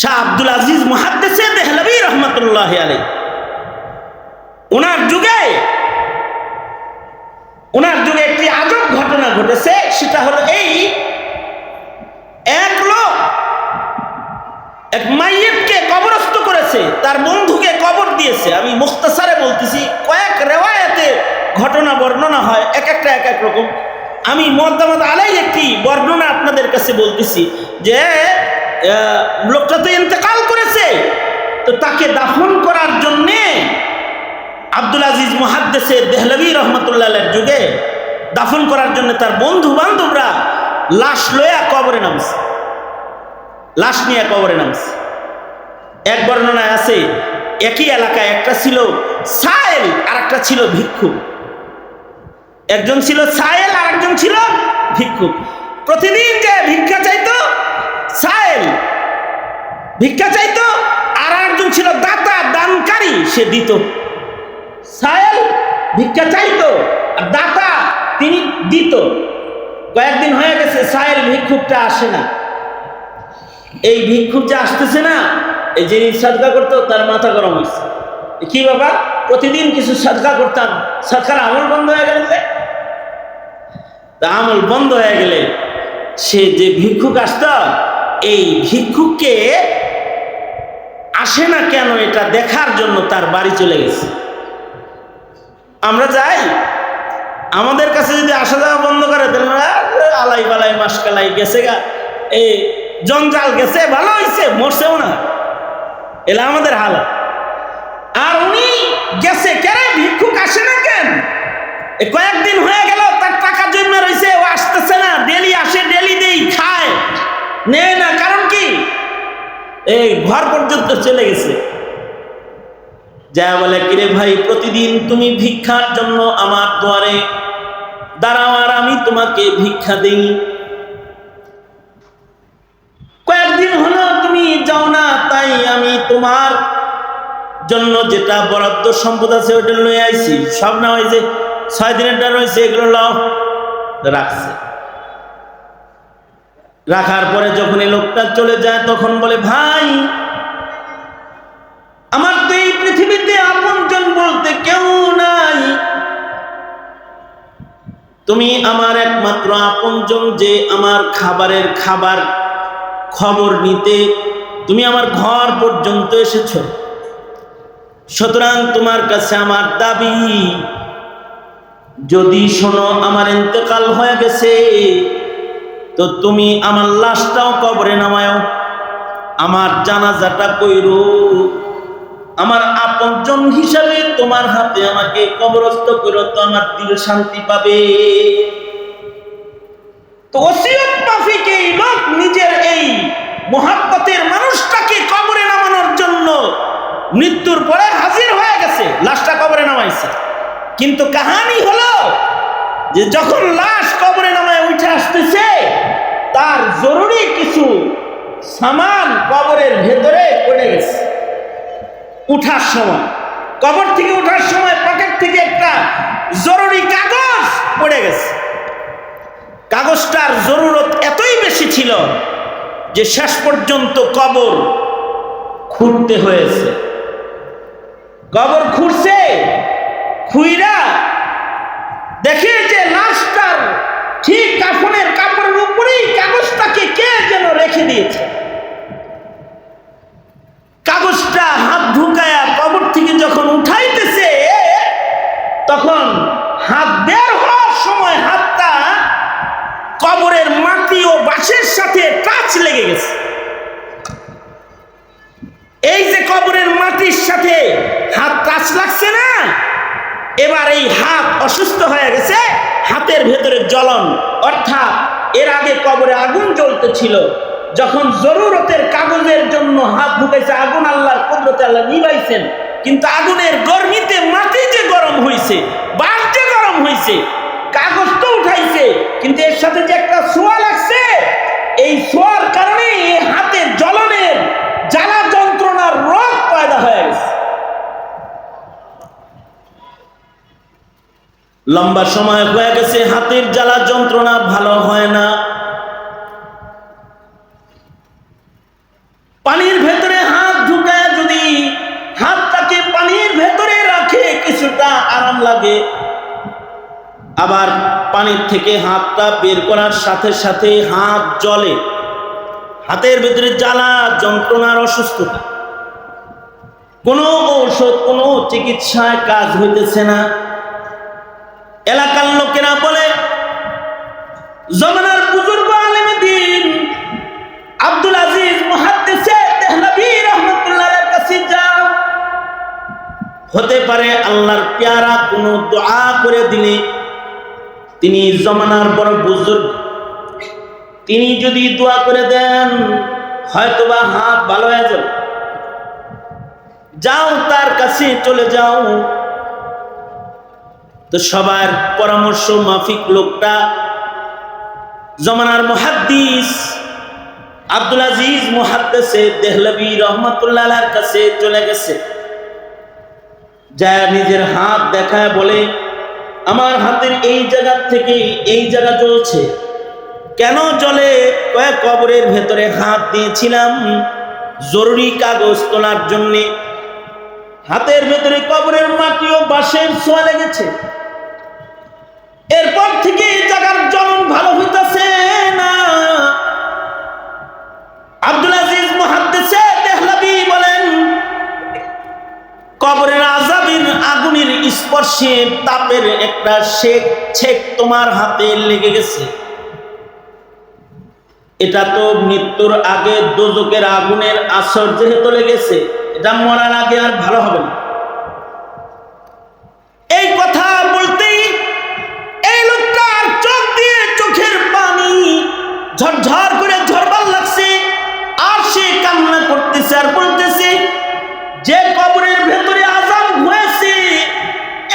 শাহ আব্দুল আজিজ মুহাদ্দেসে দেহলবি রহমতুল্লাহ আলাই ওনার যুগে ওনার যুগে একটি আজব ঘটনা ঘটেছে, সেটা হলো এই, এক লোক, এক মাইয়েতকে কবরস্থ করেছে, তার বন্ধুকে কবর দিয়েছে। আমি মুখতাসারে বলতেছি, কয়েক রেওয়ায়াতে ঘটনা বর্ণনা হয়, এক একটা, এক এক রকম। আমি মদ্দামত আলাই একটি বর্ণনা আপনাদের কাছে বলতেছি যে লোকটা তো ইন্তেকাল করেছে। তো তাকে দাফন করার জন্যে আব্দুল আজিজ মহাদ্দেশে দেহলবি রহমতুল্লাহ যুগে দাফন করার জন্য তার বন্ধু বান্ধবরা লাশ লয়া কবরে নামছে। লাশ নিয়ে কবরে নামছে। এক বর্ণনায় আছে, একই এলাকায় একটা ছিল সায়েল আর একটা ছিল ভিক্ষুক একজন ছিল সায়েল আর একজন ছিল ভিক্ষুক প্রতিদিন যে ভিক্ষা চাইতো সায়েল ভিক্ষা চাইতো, আর একজন ছিল দাতা, দানকারী, সে দিত। সায়েল ভিক্ষা চাইতো, আর দাতা তিনি দিত। কয়েকদিন হয়ে গেছে সায়েল ভিক্ষুকটা আসে না। এই ভিক্ষুক যে আসতেছে না, এই যিনি সাদকা করতো, তার মাথা গরম হয়েছে। কি বাবা, প্রতিদিন কিছু সাদকা করতাম সরকার আমল বন্ধ হয়ে গেলে তা আমল বন্ধ হয়ে গেলে সে যে ভিক্ষুক আসত এই ভিক্ষুককে আসে না কেন এটা দেখার জন্য তার বাড়ি চলে গেছে? আমরা যাই। আমাদের কাছে যদি আসা যাওয়া বন্ধ করে, তাহলে আলাই বালাই মাসকালাই গেছে গা। এই জঞ্জাল গেছে, ভালো হয়েছে মরছেও না। এলা আমাদের হাল আর উনি গেছে কেন ভিক্ষুক আসে না কেন? কয়েকদিন হয়ে গেল, তার টাকা জমে রয়েছে ও আসতেছে না ডেলি আসে ডেলি দেই খায় নেয় না কারণ কি এই ঘর পর্যন্ত চলে গেছে। যা বলে, কিরে ভাই, প্রতিদিন তুমি ভিক্ষার জন্য আমার দুয়ারে দাঁড়াও আর আমি তোমাকে ভিক্ষা দিই। কয়েকদিন হলো তুমি যাও না, তাই আমি তোমার জন্য যেটা বরাদ্দ সম্পদ আছে ওটা লয়ে আইছি। সব না ওই যে ছয় দিনেরটা রয়েছে, এগুলো লাও। রাখছে। রাখার পরে যখন এই লোকটা চলে যায়, তখন বলে, ভাই, আমার তো এই পৃথিবীতে আপনজন বলতে কেউ নাই। তুমি আমার একমাত্র আপনজন যে আমার খাবারের খাবার খবর নিতে তুমি আমার ঘর পর্যন্ত এসেছ। সুতরাং তোমার কাছে আমার দাবি, যদি শোনো, আমার ইন্তেকাল হয়ে গেছে তো তুমি আমার লাশটাও কবরে নামায়ও। আমার জানাজাটা কইরো। আমার আপনজন হিসাবে তোমার হাতে আমাকে কবরস্থ করো তো আমার দিল শান্তি পাবে। তো নিজের এই মানুষটাকে কবরে নামানোর জন্য মৃত্যুর পরে হাজির হয়ে গেছে, লাশটা কবরে নামাইছে। কিন্তু কাহানি হলো যে যখন লাশ কবরে নামায় উঠে তার জরুরি কিছু সামান কবরের ভেতরে পড়ে গেছে। উঠার সময়। কবর থেকে উঠার সময় পকেট থেকে একটা জরুরি কাগজ পড়ে গেছে। কাগজটার জরুরত এতই বেশি ছিল যে শেষ পর্যন্ত কবর খুঁড়তে হয়েছে। কবর খুঁড়ছে খুইরা দেখে যে লাশটার ঠিক কাফনের কাপড়ের উপরেই কাগজটাকে কে যেন রেখে দিয়েছে কাগজটা হাত ঢুকায়া কবর থেকে যখন উঠাইতেছে তখন হাত বের হওয়ার সময় হাতটা কবরের মাটি ও বাঁশের সাথে টাচ লেগে গেছে। এই যে কবরের মাটির সাথে হাত টাচ লাগছে না, এবার এই হাত অসুস্থ হয়ে গেছে, হাতের ভেতরে জ্বলন। অর্থাৎ এর আগে কবরে আগুন জ্বলতে ছিল, যখন জরুরতের কাগজের জন্য হাত ঢুকাইছে আগুন আল্লাহর কুদরতে আল্লাহ নিবাইছেন। কিন্তু আগুনের গরমিতে লম্বা সময় হয়ে গেছে, হাতের জ্বালা যন্ত্রণা ভালো হয় না। পানির ভেতরে হাত ঢুকায় যদি হাতটাকে পানির ভেতরে রাখে, কিছুটা আরাম লাগে। আবার পানির থেকে হাতটা বের করার সাথে সাথে হাত জলে হাতের ভেতরে জ্বালা, যন্ত্রণার অসুস্থতা। কোনো ঔষধ, কোনো চিকিৎসায় কাজ হইতেছে না। এলাকার লোকেরা বলে, জমানার বুজুর্গ আলেম দিন, আব্দুল আজিজ কাছে যাও হতে পারে আল্লাহর পেয়ারা, কোনো দোয়া করে দিলে তিনি জমানার বড় বুজুর্গ। তিনি যদি দোয়া করে দেন, হয়তোবা হাত ভালো হয়ে যাবে। যাও তার কাছে চলে যাও। তো সবার পরামর্শ মাফিক লোকটা জমানার মুহাদ্দিস আব্দুল আজিজ মুহাদ্দিসে দেহলভী রহমাতুল্লাহ কাছে চলে গেছে। যা নিজের হাত দেখায় বলে, আমার হাতের এই জায়গা থেকে এই জায়গা জ্বলছে। কেন জলে কয়েক কবরের ভেতরে হাত দিয়েছিলাম। জরুরি কাগজ তোলার জন্যে। হাতের ভেতরে কবরের মাটিও বাঁশের ছোঁয়া লেগেছে। এরপর থেকে জায়গার জ্বলন ভালো হইতাছে না। আব্দুল আজিজ মুহাদ্দিসে দেহলাবি বলেন, কবরের আজাবের আগুনের স্পর্শে তাপের একটা শেক, ছেক তোমার হাতে লেগে গেছে। এটা তো মৃত্যুর আগে দোজকের আগুনের আসর যেহেতু লেগেছে, এটা মরার আগে আর ভালো হবে না। এই কথা ঝরঝর করে ঝরবার লাগছে। আর সে কান্না করতেছে আর বলতেছে যে কবরের ভেতরে আজাব হয়েছে,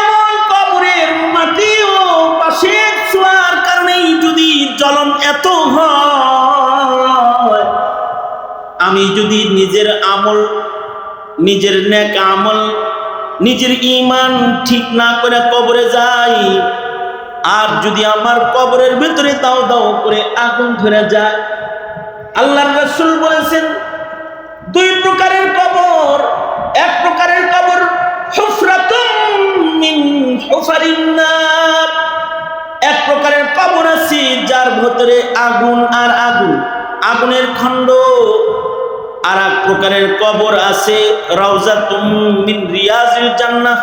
এমন কবরের মাটিও পাশের ছোঁয়ার কারণেই যদি জ্বলন এত হয়, আমি যদি নিজের আমল, নিজের নেক আমল, নিজের ইমান ঠিক না করে কবরে যাই আর যদি আমার কবরের ভিতরে দাও দাও করে আগুন ধরে যায় আল্লাহ রসুল বলেছেন, দুই প্রকারের কবর। এক প্রকারের কবর এক প্রকারের কবর আছে যার ভিতরে আগুন আর আগুন, আগুনের খণ্ড। আর এক প্রকারের কবর আছে রওজাতুম তুমিন রিয়াজিল জান্নাহ।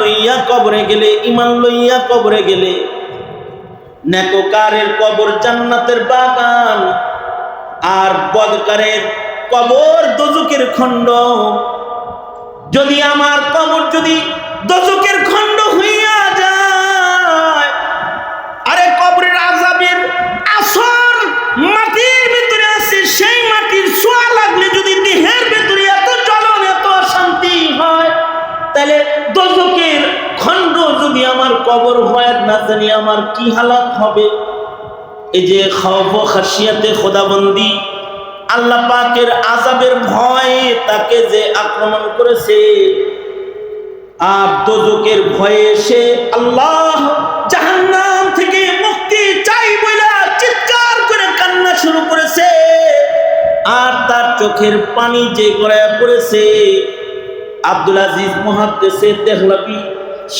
লইয়া কবরে গেলে ইমান লইয়া কবরে গেলে। নেককারের কবর জান্নাতের বাগান আর বদকারের কবর দজুকের খণ্ড। যদি আমার কবর যদি দজুকের খণ্ড হইয়া যায়, আরে কবরের আজাবের আসর মাটির ভিতরে আছে, সেই মাটির ছোঁয়া লাগলে তাহলে দজকের খণ্ড যদি আমার কবর হয়, না জানি আমার কি হালাত হবে। এই যে খব খাসিয়াতে খোদাবন্দি, আল্লাহ পাকের আজাবের ভয়ে তাকে যে আক্রমণ করেছে, আর দোজকের ভয়ে সে আল্লাহ জাহান্নাম থেকে মুক্তি চাই বইলা চিৎকার করে কান্না শুরু করেছে। আর তার চোখের পানি যে গড়ায় পড়েছে আব্দুল আজিজ মহাদ্দেশে দেহলাবি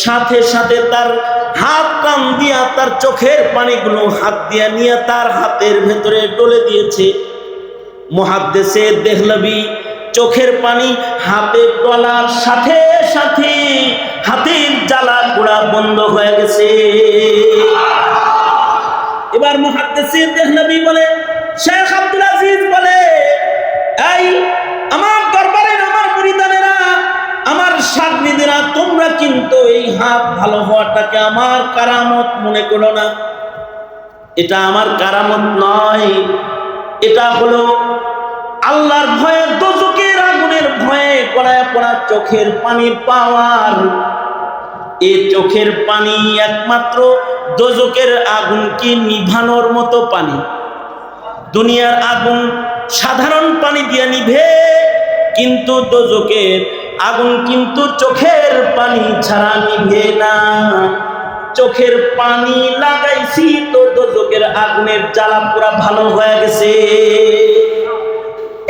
সাথে সাথে তার হাত কান দিয়া তার চোখের পানিগুলো হাত দিয়া নিয়ে তার হাতের ভেতরে ডলে দিয়েছে। মহাদ্দেশে দেহলবি চোখের পানি হাতে ডলার, সাথে সাথে হাতের জ্বালা পোড়া বন্ধ হয়ে গেছে। এবার মহাদ্দেশে দেহলবি বলে, শেখ আব্দুল আজিজ বলে, এই সাগরিদেরা তোমরা কিন্তু এই হাত ভালো হওয়াটাকে আমার কারামত মনে করো না। এটা আমার কারামত নয়। এটা হলো আল্লাহর ভয়ে দোজকের আগুনের ভয়ে কড়ায় পড়া চোখের পানি পাওয়ার। এ চোখের পানি একমাত্র দোজকের আগুনকে নিভানোর মতো পানি। দুনিয়ার আগুন সাধারণ পানি দিয়ে নিভে, কিন্তু দোজকের আগুন কিন্তু চোখের পানি ছাড়া নিভে না। চোখের পানি লাগাইছি তো দোজকের আগুনের জ্বালা পুরা ভালো হয়ে গেছে।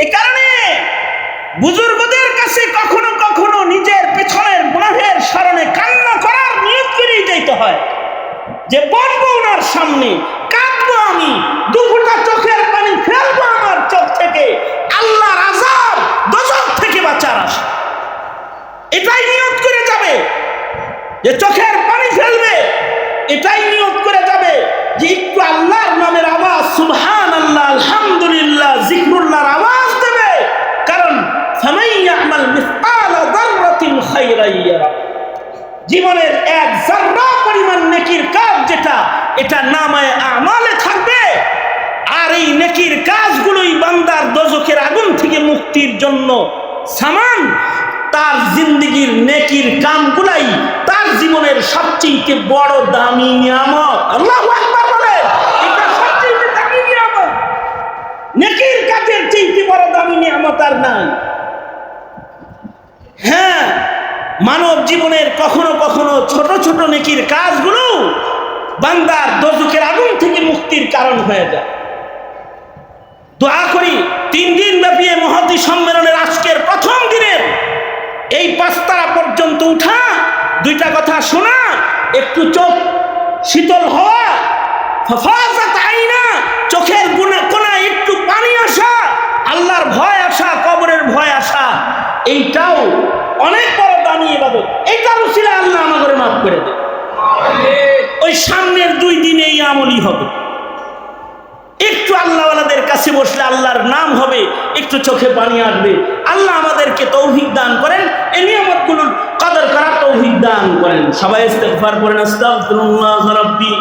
এ কারণে বুজুর্গদের কাছে কখনো কখনো নিজের পেছনের বাঘের স্মরণে কান্না করার নিয়োগ করেই যাইতে হয়। যে বলব ওনার সামনে, কাঁদবো আমি দুপুরটা চোখের পানি ফেলব আমার চোখ থেকে, আল্লাহর আজাব দোজক থেকে বাঁচার আশা। এটাই নিয়ত করে যাবে। যে চোখের পানি ফেলবে, এটাই নিয়ত করে যাবে যে একটু আল্লাহর নামের আওয়াজ সুবহান আল্লাহ আলহামদুলিল্লাহ, জিকরুল্লাহর আওয়াজ দেবে। কারণ জীবনের এক জাররা পরিমাণ নেকির কাজ যেটা, এটা নামায় আমালে থাকবে। আর এই নেকির কাজগুলোই বান্দার দজকের আগুন থেকে মুক্তির জন্য সামান তার জিন্দগির নেকির কামগুলাই তার জীবনের সবচেয়ে বড় দামি নিয়ামত। আল্লাহ সবচেয়ে দামি নেকির কাজের বড় দামি হ্যাঁ মানব জীবনের কখনো কখনো ছোট ছোট নেকির কাজগুলো বান্দার আগুন থেকে মুক্তির কারণ হয়ে যায়। দোয়া করি, তিন দিন সম্মেলনের আজকের প্রথম দিনের এই পাঁচতারা পর্যন্ত উঠা দুইটা কথা শোনা একটু চোখ শীতল হওয়া চোখের কোনায় একটু পানি আসা আল্লাহর ভয় আসা কবরের ভয় আসা এইটাও অনেক বড় দামি এবাদত এইটার উচিলে আল্লাহ আমাদের মাফ করে দেয় ওই সামনের দুই দিনে এই আমলই হবে। একটু আল্লাহওয়ালাদের কাছে বসলে আল্লাহর নাম হবে, একটু চোখে পানি আসবে। আল্লাহ আমাদেরকে তৌহিক দান করেন এই নিয়ামতগুলোর কদর করার তৌহিক দান করেন। সবাই ইস্তেগফার করেন আস্তাগফিরুল্লাহ রাব্বি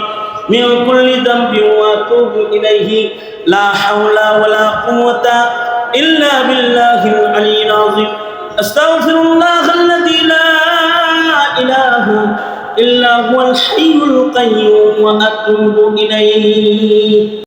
মিন কুল্লি যামবি ওয়া আতুবু ইলাইহি, লা হাওলা ওয়ালা কুওয়াতা ইল্লা বিল্লাহিল আলিয়্যিল আযীম। আস্তাগফিরুল্লাহ আল্লাযী লা ইলাহা হুয়াল হাইয়ুল কাইয়্যুম ওয়া আতুবু ইলাইহি।